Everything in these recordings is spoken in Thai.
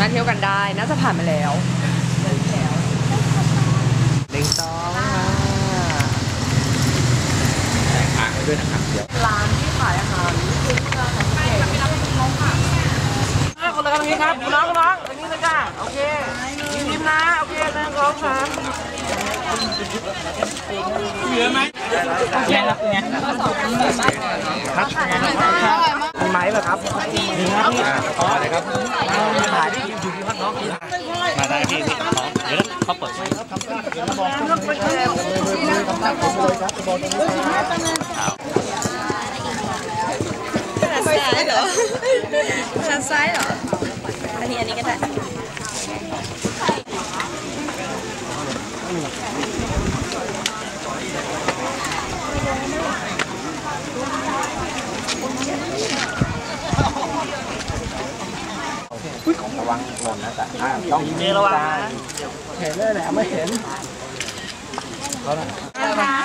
มาเที่ยวกันได้ น่าจะผ่านมาแล้วหนึ่งสองค่ะแข่งทางไว้ด้วยนะครับเดี๋ยวร้านที่ขายอาหารคือเมืองของเก่งคนละกันตรงนี้ครับน้องน้องตรงนี้นะจ้าโอเคยิ้มนะ โอเคหนึ่งสองสามเหลือไหมไงครับไงครับ ไหมป่ะครับมีครับพี่อ๋อเลยครับถ่ายได้อยู่ที่พักน้องมาได้พี่พี่ขอเดี๋ยวเขาเปิดไมค์เลือกไปแค่ซ้ายเหรอทางซ้ายเหรอนนี้อันนี้ก็ได้ ระวังหล่นนะจ๊ะอ่าต้องมีระวังเห็นเลยแหละไม่เห็นนะคะ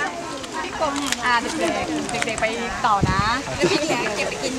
พี่กงอ่าเด็กๆเด็กๆไปต่อนะพี่เด็กเก็บไปกิน